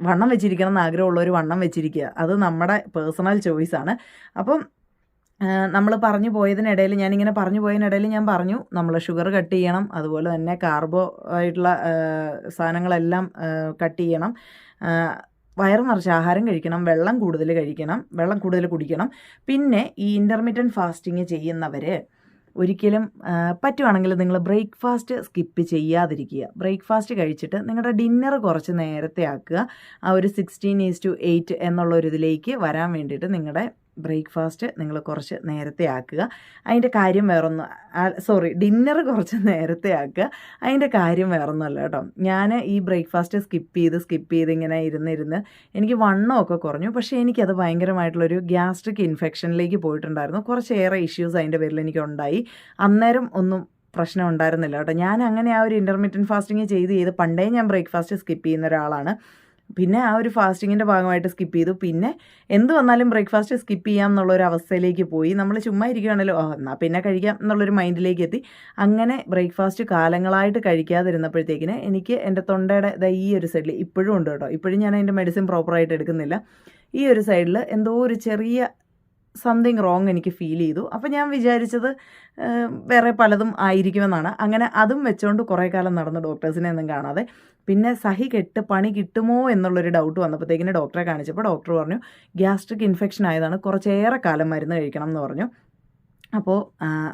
വണ്ണം വെച്ചിരിക്കണം എന്ന് ആഗ്രഹമുള്ളവർ വണ്ണം വെച്ചിരിക്കുക. അത് നമ്മുടെ പേഴ്സണൽ ചോയ്സാണ് അപ്പം നമ്മൾ പറഞ്ഞു പോയതിനിടയിൽ ഞാനിങ്ങനെ പറഞ്ഞു പോയതിനിടയിൽ ഞാൻ പറഞ്ഞു നമ്മൾ ഷുഗർ കട്ട് ചെയ്യണം അതുപോലെ തന്നെ കാർബോ ആയിട്ടുള്ള സാധനങ്ങളെല്ലാം കട്ട് ചെയ്യണം. വയറ് നിറച്ച് ആഹാരം കഴിക്കണം വെള്ളം കൂടുതൽ കഴിക്കണം വെള്ളം കൂടുതൽ കുടിക്കണം. പിന്നെ ഈ ഇന്റർമീഡിയൻ ഫാസ്റ്റിങ് ചെയ്യുന്നവർ ഒരിക്കലും പറ്റുവാണെങ്കിൽ നിങ്ങൾ ബ്രേക്ക്ഫാസ്റ്റ് സ്കിപ്പ് ചെയ്യാതിരിക്കുക. ബ്രേക്ക്ഫാസ്റ്റ് കഴിച്ചിട്ട് നിങ്ങളുടെ ഡിന്നർ കുറച്ച് നേരത്തെ ആക്കുക. ആ ഒരു സിക്സ്റ്റീൻ ഈസ് ടു എയ്റ്റ് എന്നുള്ളൊരിതിലേക്ക് വരാൻ വേണ്ടിയിട്ട് നിങ്ങളുടെ ബ്രേക്ക്ഫാസ്റ്റ് നിങ്ങൾ കുറച്ച് നേരത്തെ ആക്കുക. അതിന്റെ കാര്യം വേറൊന്ന് സോറി ഡിന്നർ കുറച്ച് നേരത്തെ ആക്കുക. അതിന്റെ കാര്യം വേറൊന്നുമല്ല കേട്ടോ. ഞാൻ ഈ ബ്രേക്ക്ഫാസ്റ്റ് സ്കിപ്പ് ചെയ്ത് സ്കിപ്പ് ചെയ്ത് ഇങ്ങനെ ഇരുന്നിരുന്ന് എനിക്ക് വണ്ണമൊക്കെ കുറഞ്ഞു. പക്ഷേ എനിക്കത് ഭയങ്കരമായിട്ടുള്ളൊരു ഗ്യാസ്ട്രിക് ഇൻഫെക്ഷനിലേക്ക് പോയിട്ടുണ്ടായിരുന്നു. കുറച്ചേറെ ഇഷ്യൂസ് അതിന്റെ പേരിൽ എനിക്കുണ്ടായി. അന്നേരം ഒന്നും പ്രശ്നം ഉണ്ടായിരുന്നില്ല കേട്ടോ. ഞാൻ അങ്ങനെ ആ ഒരു ഇന്റർമീഡിയന്റ് ഫാസ്റ്റിംഗ് ചെയ്ത് ചെയ്ത് പണ്ടേ ഞാൻ ബ്രേക്ക്ഫാസ്റ്റ് സ്കിപ്പ് ചെയ്യുന്ന ഒരാളാണ്. പിന്നെ ആ ഒരു ഫാസ്റ്റിങ്ങിന്റെ ഭാഗമായിട്ട് സ്കിപ്പ് ചെയ്തു. പിന്നെ എന്ത് വന്നാലും ബ്രേക്ക്ഫാസ്റ്റ് സ്കിപ്പ് ചെയ്യാം എന്നുള്ള ഒരു അവസ്ഥയിലേക്ക് പോയി. നമ്മൾ ചുമ്മാ ഇരിക്കുകയാണല്ലോ എന്നാൽ പിന്നെ കഴിക്കാം എന്നുള്ളൊരു മൈൻഡിലേക്ക് എത്തി. അങ്ങനെ ബ്രേക്ക്ഫാസ്റ്റ് കാലങ്ങളായിട്ട് കഴിക്കാതിരുന്നപ്പോഴത്തേക്കിന് എനിക്ക് എന്റെ തൊണ്ടയുടെ ഈ ഒരു സൈഡിൽ ഇപ്പോഴും ഉണ്ട് കേട്ടോ. ഇപ്പോഴും ഞാൻ അതിന്റെ മെഡിസിൻ പ്രോപ്പറായിട്ട് എടുക്കുന്നില്ല. ഈ ഒരു സൈഡിൽ എന്തോ ഒരു ചെറിയ സംതിങ് റോങ് എനിക്ക് ഫീൽ ചെയ്തു. അപ്പോൾ ഞാൻ വിചാരിച്ചത് വേറെ പലതും ആയിരിക്കുമെന്നാണ്. അങ്ങനെ അതും വെച്ചുകൊണ്ട് കുറേ കാലം നടന്നു ഡോക്ടേഴ്സിനെ ഒന്നും കാണാതെ. പിന്നെ സഹി കെട്ട് പണി കിട്ടുമോ എന്നുള്ളൊരു ഡൗട്ട് വന്നപ്പോഴത്തേക്കിന് ഡോക്ടറെ കാണിച്ചപ്പോൾ ഡോക്ടർ പറഞ്ഞു ഗ്യാസ്ട്രിക് ഇൻഫെക്ഷൻ ആയതാണ്. കുറച്ചേറെ കാലം മരുന്ന് കഴിക്കണം എന്ന് പറഞ്ഞു. അപ്പോൾ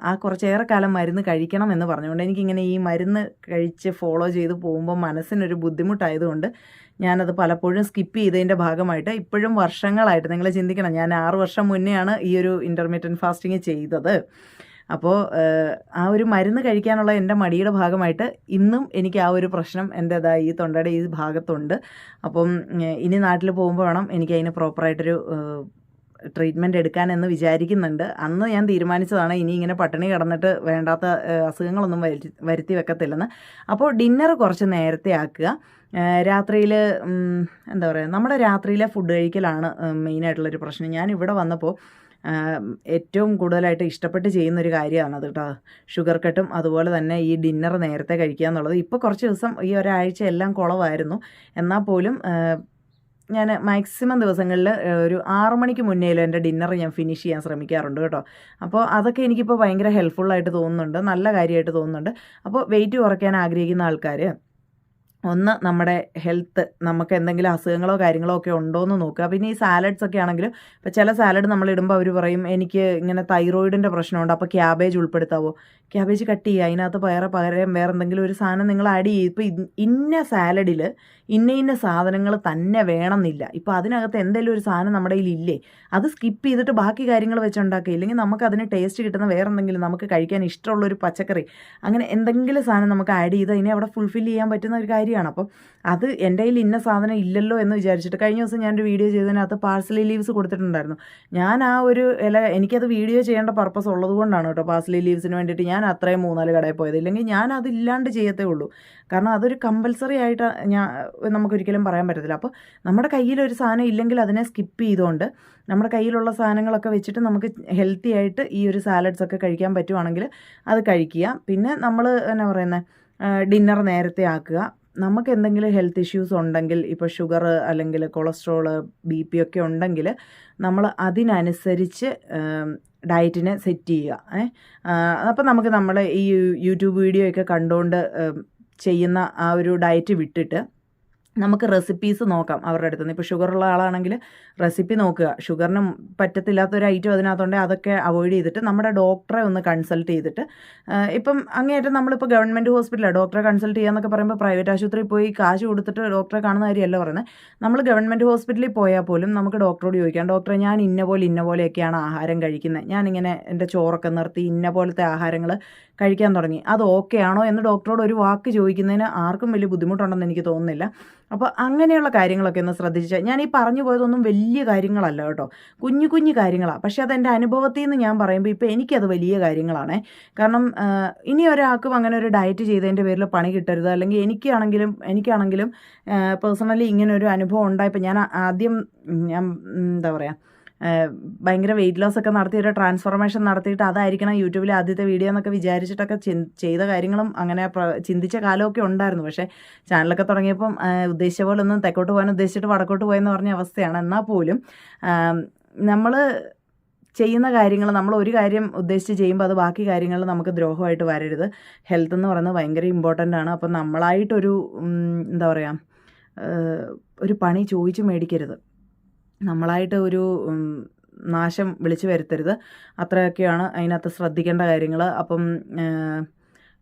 ആ കുറച്ചേറെ കാലം മരുന്ന് കഴിക്കണം എന്ന് പറഞ്ഞുകൊണ്ട് എനിക്കിങ്ങനെ ഈ മരുന്ന് കഴിച്ച് ഫോളോ ചെയ്ത് പോകുമ്പോൾ മനസ്സിനൊരു ബുദ്ധിമുട്ടായതുകൊണ്ട് ഞാനത് പലപ്പോഴും സ്കിപ്പ് ചെയ്തതിന്റെ ഭാഗമായിട്ട് ഇപ്പോഴും വർഷങ്ങളായിട്ട് നിങ്ങൾ ചിന്തിക്കണം ഞാൻ ആറ് വർഷം മുന്നെയാണ് ഈ ഒരു ഇന്റർമീഡിയറ്റ് ഫാസ്റ്റിംഗ് ചെയ്തത്. അപ്പോൾ ആ ഒരു മരുന്ന് കഴിക്കാനുള്ള എന്റെ മടിയുടെ ഭാഗമായിട്ട് ഇന്നും എനിക്ക് ആ ഒരു പ്രശ്നം എന്റെതാ ഈ തൊണ്ടയുടെ ഈ ഭാഗത്തുണ്ട്. അപ്പം ഇനി നാട്ടിൽ പോകുമ്പോൾ വേണം എനിക്ക് അതിന് പ്രോപ്പറായിട്ടൊരു ട്രീറ്റ്മെന്റ് എടുക്കാനെന്ന് വിചാരിക്കുന്നുണ്ട്. അന്ന് ഞാൻ തീരുമാനിച്ചതാണ് ഇനി ഇങ്ങനെ പട്ടിണി കിടന്നിട്ട് വേണ്ടാത്ത അസുഖങ്ങളൊന്നും വരുത്തി വെക്കത്തില്ലെന്ന്. അപ്പോൾ ഡിന്നർ കുറച്ച് നേരത്തെ ആക്കുക. രാത്രിയിൽ എന്താ പറയുക നമ്മുടെ രാത്രിയിലെ ഫുഡ് കഴിക്കലാണ് മെയിനായിട്ടുള്ളൊരു പ്രശ്നം. ഞാൻ ഇവിടെ വന്നപ്പോൾ ഏറ്റവും കൂടുതലായിട്ട് ഇഷ്ടപ്പെട്ട് ചെയ്യുന്നൊരു കാര്യമാണ് അത് കേട്ടോ ഷുഗർ കട്ടും അതുപോലെ തന്നെ ഈ ഡിന്നർ നേരത്തെ കഴിക്കുക എന്നുള്ളത്. ഇപ്പോൾ കുറച്ച് ദിവസം ഈ ഒരാഴ്ച എല്ലാം കുളവായിരുന്നു എന്നാൽ പോലും ഞാൻ മാക്സിമം ദിവസങ്ങളിൽ ഒരു ആറു മണിക്ക് മുന്നേലും എന്റെ ഡിന്നർ ഞാൻ ഫിനിഷ് ചെയ്യാൻ ശ്രമിക്കാറുണ്ട് കേട്ടോ. അപ്പോൾ അതൊക്കെ എനിക്കിപ്പോൾ ഭയങ്കര ഹെൽപ്ഫുള്ളായിട്ട് തോന്നുന്നുണ്ട് നല്ല കാര്യമായിട്ട് തോന്നുന്നുണ്ട്. അപ്പോൾ വെയിറ്റ് കുറയ്ക്കാൻ ആഗ്രഹിക്കുന്ന ആൾക്കാർ ഒന്ന് നമ്മുടെ ഹെൽത്ത് നമുക്ക് എന്തെങ്കിലും അസുഖങ്ങളോ കാര്യങ്ങളോ ഒക്കെ ഉണ്ടോ എന്ന് നോക്കുക. പിന്നെ ഈ സാലഡ്സ് ഒക്കെ ആണെങ്കിലും ഇപ്പോൾ ചില സാലഡ് നമ്മൾ ഇടുമ്പോൾ അവർ പറയും എനിക്ക് ഇങ്ങനെ തൈറോയിഡിന്റെ പ്രശ്നമുണ്ട് അപ്പോൾ ക്യാബേജ് ഉൾപ്പെടുത്താവോ? ക്യാബേജ് കട്ട് ചെയ്യുക അതിനകത്ത് വേറെ പകരം വേറെ എന്തെങ്കിലും ഒരു സാധനം നിങ്ങൾ ആഡ് ചെയ്യും. ഇപ്പോൾ ഇന്ന സാലഡിൽ ഇന്ന ഇന്ന സാധനങ്ങൾ തന്നെ വേണമെന്നില്ല. ഇപ്പോൾ അതിനകത്ത് എന്തെങ്കിലും ഒരു സാധനം നമ്മുടെ കയ്യിൽ ഇല്ലേ അത് സ്കിപ്പ് ചെയ്തിട്ട് ബാക്കി കാര്യങ്ങൾ വെച്ചുണ്ടാക്കുക. ഇല്ലെങ്കിൽ നമുക്ക് അതിന് ടേസ്റ്റ് കിട്ടുന്ന വേറെ എന്തെങ്കിലും നമുക്ക് കഴിക്കാൻ ഇഷ്ടമുള്ളൊരു പച്ചക്കറി. അങ്ങനെ എന്തെങ്കിലും സാധനം നമുക്ക് ആഡ് ചെയ്ത് അതിനെ അവിടെ ഫുൾഫിൽ ചെയ്യാൻ പറ്റുന്ന ഒരു കാര്യമാണ്. അപ്പം അത് എന്റെ കയ്യിൽ ഇന്ന സാധനം ഇല്ലല്ലോ എന്ന് വിചാരിച്ചിട്ട് കഴിഞ്ഞ ദിവസം ഞാനൊരു വീഡിയോ ചെയ്തതിനകത്ത് പാർസലി ലീവ്സ് കൊടുത്തിട്ടുണ്ടായിരുന്നു. ഞാൻ ആ ഒരു ഇല എനിക്കത് വീഡിയോ ചെയ്യേണ്ട പർപ്പസ് ഉള്ളത് കൊണ്ടാണ് കേട്ടോ പാർസലി ലീവ്സിന് വേണ്ടിയിട്ട് ഞാൻ അത്രയും മൂന്നാൽ കടയിൽ പോയത്. ഇല്ലെങ്കിൽ ഞാൻ അത് ഇല്ലാണ്ട് ചെയ്യത്തേ ഉള്ളൂ. കാരണം അതൊരു കമ്പൽസറി ആയിട്ട് ഞാൻ നമുക്കൊരിക്കലും പറയാൻ പറ്റത്തില്ല. അപ്പോൾ നമ്മുടെ കയ്യിൽ ഒരു സാധനം ഇല്ലെങ്കിൽ അതിനെ സ്കിപ്പ് ചെയ്തുകൊണ്ട് നമ്മുടെ കയ്യിലുള്ള സാധനങ്ങളൊക്കെ വെച്ചിട്ട് നമുക്ക് ഹെൽത്തി ആയിട്ട് ഈ ഒരു സാലഡ്സ് ഒക്കെ കഴിക്കാൻ പറ്റുവാണെങ്കിൽ അത് കഴിക്കുക. പിന്നെ നമ്മൾ എന്നാ പറയുന്നത് ഡിന്നർ നേരത്തെ ആക്കുക. നമുക്ക് എന്തെങ്കിലും ഹെൽത്ത് ഇഷ്യൂസ് ഉണ്ടെങ്കിൽ ഇപ്പോൾ ഷുഗർ അല്ലെങ്കിൽ കൊളസ്ട്രോൾ ബി പി ഒക്കെ ഉണ്ടെങ്കിൽ നമ്മൾ അതിനനുസരിച്ച് ഡയറ്റിനെ സെറ്റ് ചെയ്യുക. അപ്പോൾ നമുക്ക് നമ്മൾ ഈ യൂട്യൂബ് വീഡിയോ ഒക്കെ കണ്ടുകൊണ്ട് ചെയ്യുന്ന ആ ഒരു ഡയറ്റ് വിട്ടിട്ട് നമുക്ക് റെസിപ്പീസ് നോക്കാം അവരുടെ അടുത്ത് നിന്ന് ഇപ്പോൾ ഷുഗറുള്ള ആളാണെങ്കിൽ റെസിപ്പി നോക്കുക. ഷുഗറിന് പറ്റത്തില്ലാത്തൊരു ഐറ്റം അതിനകത്തുണ്ടെങ്കിൽ അതൊക്കെ അവോയ്ഡ് ചെയ്തിട്ട് നമ്മുടെ ഡോക്ടറെ ഒന്ന് കൺസൾട്ട് ചെയ്തിട്ട് ഇപ്പം അങ്ങേയറ്റം നമ്മളിപ്പോൾ ഗവൺമെന്റ് ഹോസ്പിറ്റലാണ് ഡോക്ടറെ കൺസൾട്ട് ചെയ്യാന്നൊക്കെ പറയുമ്പോൾ പ്രൈവറ്റ് ആശുപത്രിയിൽ പോയി കാശ് കൊടുത്തിട്ട് ഡോക്ടറെ കാണുന്ന കാര്യമല്ല പറയുന്നത് നമ്മൾ ഗവൺമെന്റ് ഹോസ്പിറ്റലിൽ പോയാൽ പോലും നമുക്ക് ഡോക്ടറോട് ചോദിക്കാം. ഡോക്ടറെ ഞാൻ ഇന്ന പോലെ ഇന്ന പോലെയൊക്കെയാണ് ആഹാരം കഴിക്കുന്നത് ഞാനിങ്ങനെ എന്റെ ചോറൊക്കെ നിർത്തി ഇന്ന പോലത്തെ ആഹാരങ്ങൾ കഴിക്കാൻ തുടങ്ങി. അത് ഓക്കെ ആണോ എന്ന് ഡോക്ടറോട് ഒരു വാക്ക് ചോദിക്കുന്നതിന് ആർക്കും വലിയ ബുദ്ധിമുട്ടുണ്ടെന്ന് എനിക്ക് തോന്നുന്നില്ല. അപ്പോൾ അങ്ങനെയുള്ള കാര്യങ്ങളൊക്കെ ഒന്ന് ശ്രദ്ധിച്ച് ഞാൻ ഈ പറഞ്ഞു പോയതൊന്നും വലിയ കാര്യങ്ങളല്ല കേട്ടോ. കുഞ്ഞു കുഞ്ഞു കാര്യങ്ങളാണ് പക്ഷേ അതെന്റെ അനുഭവത്തിൽ നിന്ന് ഞാൻ പറയുമ്പോൾ ഇപ്പോൾ എനിക്കത് വലിയ കാര്യങ്ങളാണ്. കാരണം ഇനി ഒരാൾക്കും അങ്ങനെ ഒരു ഡയറ്റ് ചെയ്തതിന്റെ പേരിൽ പണി കിട്ടരുത്. അല്ലെങ്കിൽ എനിക്കാണെങ്കിലും എനിക്കാണെങ്കിലും പേഴ്സണലി ഇങ്ങനെ ഒരു അനുഭവം ഉണ്ടായപ്പോൾ ഞാൻ ആദ്യം ഞാൻ എന്താ പറയുക ഭയങ്കര വെയിറ്റ് ലോസ് ഒക്കെ നടത്തി ഒരു ട്രാൻസ്ഫോർമേഷൻ നടത്തിയിട്ട് അതായിരിക്കണം യൂട്യൂബിലെ ആദ്യത്തെ വീഡിയോ എന്നൊക്കെ വിചാരിച്ചിട്ടൊക്കെ ചെയ്ത കാര്യങ്ങളും അങ്ങനെ ചിന്തിച്ച കാലമൊക്കെ ഉണ്ടായിരുന്നു. പക്ഷേ ചാനലൊക്കെ തുടങ്ങിയപ്പം ഉദ്ദേശിച്ച പോലെ ഒന്നും തെക്കോട്ട് പോകാൻ ഉദ്ദേശിച്ചിട്ട് വടക്കോട്ട് പോയെന്ന് പറഞ്ഞ അവസ്ഥയാണ്. എന്നാൽ പോലും നമ്മൾ ചെയ്യുന്ന കാര്യങ്ങൾ നമ്മൾ ഒരു കാര്യം ഉദ്ദേശിച്ച് ചെയ്യുമ്പോൾ അത് ബാക്കി കാര്യങ്ങൾ നമുക്ക് ദ്രോഹമായിട്ട് വരരുത്. ഹെൽത്ത് എന്ന് പറയുന്നത് ഭയങ്കര ഇമ്പോർട്ടന്റ് ആണ്. അപ്പം നമ്മളായിട്ടൊരു എന്താ പറയുക ഒരു പണി ചോദിച്ച് മേടിക്കരുത്. നമ്മളായിട്ട് ഒരു നാശം വിളിച്ചു വരുത്തരുത്. അത്രയൊക്കെയാണ് അതിനകത്ത് ശ്രദ്ധിക്കേണ്ട കാര്യങ്ങൾ അപ്പം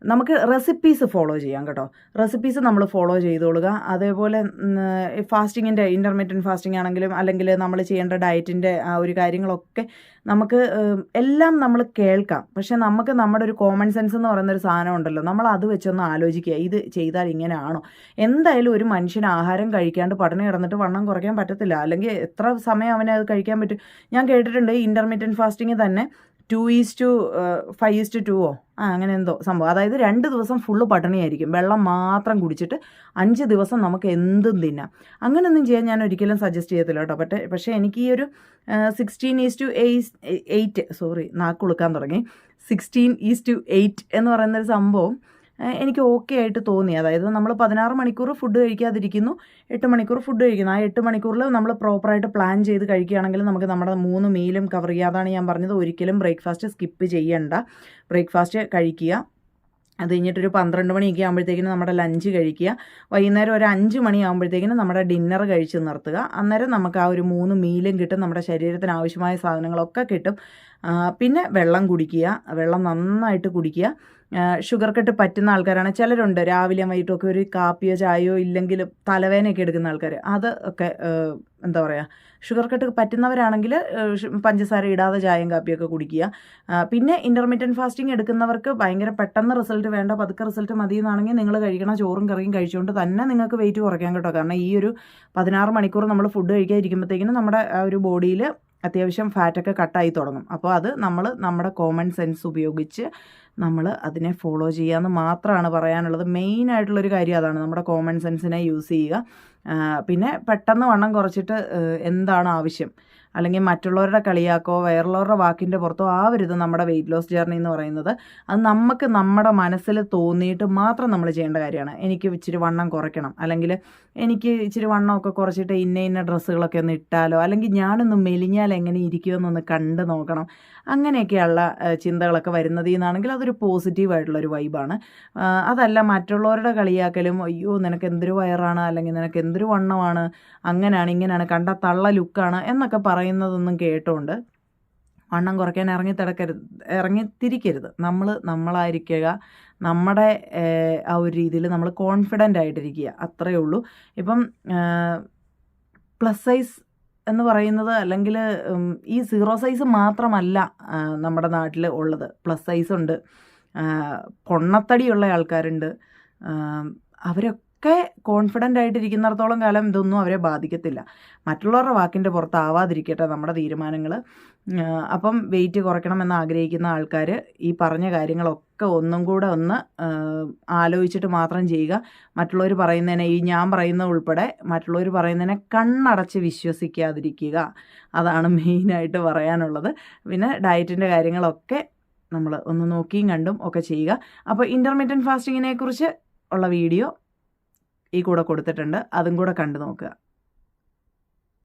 നമുക്ക് റെസിപ്പീസ് ഫോളോ ചെയ്യാം കേട്ടോ. റെസിപ്പീസ് നമ്മൾ ഫോളോ ചെയ്തോളുക. അതേപോലെ ഫാസ്റ്റിങ്ങിന്റെ ഇന്റർമീഡിയൻ ഫാസ്റ്റിംഗ് ആണെങ്കിലും അല്ലെങ്കിൽ നമ്മൾ ചെയ്യേണ്ട ഡയറ്റിന്റെ ആ ഒരു കാര്യങ്ങളൊക്കെ നമുക്ക് എല്ലാം നമ്മൾ കേൾക്കാം. പക്ഷെ നമുക്ക് നമ്മുടെ ഒരു കോമൺ സെൻസ് എന്ന് പറയുന്ന ഒരു സാധനം ഉണ്ടല്ലോ. നമ്മൾ അത് വെച്ചൊന്ന് ആലോചിക്കുക. ഇത് ചെയ്താൽ ഇങ്ങനെയാണോ? എന്തായാലും ഒരു മനുഷ്യന് ആഹാരം കഴിക്കാണ്ട് പഠനം കിടന്നിട്ട് വണ്ണം കുറയ്ക്കാൻ പറ്റത്തില്ല. അല്ലെങ്കിൽ എത്ര സമയം അവനെ അത് കഴിക്കാൻ പറ്റും? ഞാൻ കേട്ടിട്ടുണ്ട് ഇന്റർമീഡിയൻ ഫാസ്റ്റിംഗ് തന്നെ two is to five is to ടുവോ? ആ അങ്ങനെ എന്തോ സംഭവം. അതായത് രണ്ട് ദിവസം ഫുള്ള് പട്ടിണിയായിരിക്കും. വെള്ളം മാത്രം കുടിച്ചിട്ട് അഞ്ച് ദിവസം നമുക്ക് എന്തും തിന്നാം. അങ്ങനെയൊന്നും ചെയ്യാൻ ഞാൻ ഒരിക്കലും സജസ്റ്റ് ചെയ്യത്തില്ല കേട്ടോ. പക്ഷേ പക്ഷേ എനിക്ക് ഈ ഒരു sixteen is to eight sorry നാക്കുളുക്കാൻ തുടങ്ങി. സിക്സ്റ്റീൻ ഈസ് ടു എയ്റ്റ് എന്ന് പറയുന്നൊരു സംഭവം എനിക്ക് ഓക്കെ ആയിട്ട് തോന്നി. അതായത് നമ്മൾ പതിനാറ് മണിക്കൂർ ഫുഡ് കഴിക്കാതിരിക്കുന്നു എട്ട് മണിക്കൂർ ഫുഡ് കഴിക്കുന്നു. ആ എട്ട് മണിക്കൂറിൽ നമ്മൾ പ്രോപ്പറായിട്ട് പ്ലാൻ ചെയ്ത് കഴിക്കുകയാണെങ്കിൽ നമുക്ക് നമ്മുടെ മൂന്ന് മീലും കവർ ചെയ്യാതാണ് ഞാൻ പറഞ്ഞത്. ഒരിക്കലും ബ്രേക്ക്ഫാസ്റ്റ് സ്കിപ്പ് ചെയ്യണ്ട. ബ്രേക്ക്ഫാസ്റ്റ് കഴിക്കുക. അത് കഴിഞ്ഞിട്ടൊരു പന്ത്രണ്ട് മണിയൊക്കെ ആകുമ്പോഴത്തേക്കിനും നമ്മുടെ ലഞ്ച് കഴിക്കുക. വൈകുന്നേരം ഒരു അഞ്ച് മണിയാകുമ്പോഴത്തേക്കിനും നമ്മുടെ ഡിന്നർ കഴിച്ച് നിർത്തുക. അന്നേരം നമുക്ക് ആ ഒരു മൂന്ന് മീലും കിട്ടും. നമ്മുടെ ശരീരത്തിന് ആവശ്യമായ സാധനങ്ങളൊക്കെ കിട്ടും. പിന്നെ വെള്ളം കുടിക്കുക. വെള്ളം നന്നായിട്ട് കുടിക്കുക. ഷുഗർ കട്ട് പറ്റുന്ന ആൾക്കാരാണ്. ചിലരുണ്ട് രാവിലെ വൈകിട്ടൊക്കെ ഒരു കാപ്പിയോ ചായയോ ഇല്ലെങ്കിൽ തലവേനയൊക്കെ എടുക്കുന്ന ആൾക്കാർ അത് ഒക്കെ എന്താ പറയുക ഷുഗർ കട്ട് പറ്റുന്നവരാണെങ്കിൽ പഞ്ചസാര ഇടാതെ ചായയും കാപ്പിയൊക്കെ കുടിക്കുക. പിന്നെ ഇന്റർമീഡിയൻ ഫാസ്റ്റിംഗ് എടുക്കുന്നവർക്ക് ഭയങ്കര പെട്ടെന്ന് റിസൾട്ട് വേണ്ട പതുക്കെ റിസൾട്ട് മതി എന്നാണെങ്കിൽ നിങ്ങൾ കഴിക്കണ ചോറും കറിയും കഴിച്ചുകൊണ്ട് തന്നെ നിങ്ങൾക്ക് വെയിറ്റ് കുറയ്ക്കാൻ കേട്ടോ. കാരണം ഈ ഒരു പതിനാറ് മണിക്കൂർ നമ്മൾ ഫുഡ് കഴിക്കാതിരിക്കുമ്പോഴത്തേക്കിനും നമ്മുടെ ആ ഒരു ബോഡിയിൽ അത്യാവശ്യം ഫാറ്റൊക്കെ കട്ടായി തുടങ്ങും. അപ്പോൾ അത് നമ്മൾ നമ്മുടെ കോമൺ സെൻസ് ഉപയോഗിച്ച് നമ്മൾ അതിനെ ഫോളോ ചെയ്യാമെന്ന് മാത്രമാണ് പറയാനുള്ളത്. മെയിൻ ആയിട്ടുള്ളൊരു കാര്യം അതാണ് നമ്മുടെ കോമൺ സെൻസിനെ യൂസ് ചെയ്യുക. പിന്നെ പെട്ടെന്ന് വണ്ണം കുറച്ചിട്ട് എന്താണ് ആവശ്യം? അല്ലെങ്കിൽ മറ്റുള്ളവരുടെ കളിയാക്കോ വേറുള്ളവരുടെ വാക്കിന്റെ പുറത്തോ ആവരുത് നമ്മുടെ വെയിറ്റ് ലോസ് ജേർണി എന്ന് പറയുന്നത് അത് നമുക്ക് നമ്മുടെ മനസ്സിൽ തോന്നിയിട്ട് മാത്രം നമ്മൾ ചെയ്യേണ്ട കാര്യമാണ്. എനിക്ക് ഇച്ചിരി വണ്ണം കുറയ്ക്കണം. അല്ലെങ്കിൽ എനിക്ക് ഇച്ചിരി വണ്ണമൊക്കെ കുറച്ചിട്ട് ഇന്ന ഇന്ന ഡ്രസ്സുകളൊക്കെ ഒന്ന് ഇട്ടാലോ അല്ലെങ്കിൽ ഞാനൊന്ന് മെലിഞ്ഞാൽ എങ്ങനെ ഇരിക്കുമെന്നൊന്ന് കണ്ട് നോക്കണം. അങ്ങനെയൊക്കെയുള്ള ചിന്തകളൊക്കെ വരുന്നത് എന്നാണെങ്കിൽ അതൊരു പോസിറ്റീവായിട്ടുള്ളൊരു വൈബാണ് അതല്ല മറ്റുള്ളവരുടെ കളിയാക്കലും അയ്യോ നിനക്ക് എന്തൊരു വയറാണ്? അല്ലെങ്കിൽ നിനക്ക് എന്തൊരു വണ്ണമാണ്? അങ്ങനെയാണ് ഇങ്ങനെയാണ് കണ്ട തള്ള ലുക്കാണ് എന്നൊക്കെ പറയുന്നതൊന്നും കേട്ടോണ്ട് വണ്ണം കുറയ്ക്കാൻ ഇറങ്ങി തിടക്കരുത് ഇറങ്ങിത്തിരിക്കരുത് നമ്മൾ നമ്മളായിരിക്കുക നമ്മുടെ ആ ഒരു രീതിയിൽ നമ്മൾ കോൺഫിഡന്റ് ആയിട്ടിരിക്കുക. അത്രയേ ഉള്ളൂ. ഇപ്പം പ്ലസ് സൈസ് എന്ന് പറയുന്നത് അല്ലെങ്കിൽ ഈ സീറോ സൈസ് മാത്രമല്ല നമ്മുടെ നാട്ടിൽ ഉള്ളത്. പ്ലസ് സൈസ് ഉണ്ട്. പൊണ്ണത്തടിയുള്ള ആൾക്കാരുണ്ട്. ആ, അവരൊക്കെ കോൺഫിഡന്റ് ആയിട്ടിരിക്കുന്നിടത്തോളം കാലം ഇതൊന്നും അവരെ ബാധിക്കത്തില്ല. മറ്റുള്ളവരുടെ വാക്കിന്റെ പുറത്താവാതിരിക്കട്ടെ നമ്മുടെ തീരുമാനങ്ങൾ അപ്പം വെയിറ്റ് കുറയ്ക്കണമെന്ന് ആഗ്രഹിക്കുന്ന ആൾക്കാർ ഈ പറഞ്ഞ കാര്യങ്ങളൊക്കെ ഒന്നും കൂടെ ഒന്ന് ആലോചിച്ചിട്ട് മാത്രം ചെയ്യുക. മറ്റുള്ളവർ പറയുന്നതിനെ ഈ ഞാൻ പറയുന്ന ഉൾപ്പെടെ മറ്റുള്ളവർ പറയുന്നതിനെ കണ്ണടച്ച് വിശ്വസിക്കാതിരിക്കുക. അതാണ് മെയിനായിട്ട് പറയാനുള്ളത്. പിന്നെ ഡയറ്റിന്റെ കാര്യങ്ങളൊക്കെ നമ്മൾ ഒന്ന് നോക്കിയും കണ്ടും ഒക്കെ ചെയ്യുക. അപ്പോൾ ഇന്റർമീഡിയൻ ഫാസ്റ്റിങ്ങിനെ കുറിച്ച് ഉള്ള വീഡിയോ ഈ കൂടെ കൊടുത്തിട്ടുണ്ട്. അതും കൂടെ കണ്ടു നോക്കുക.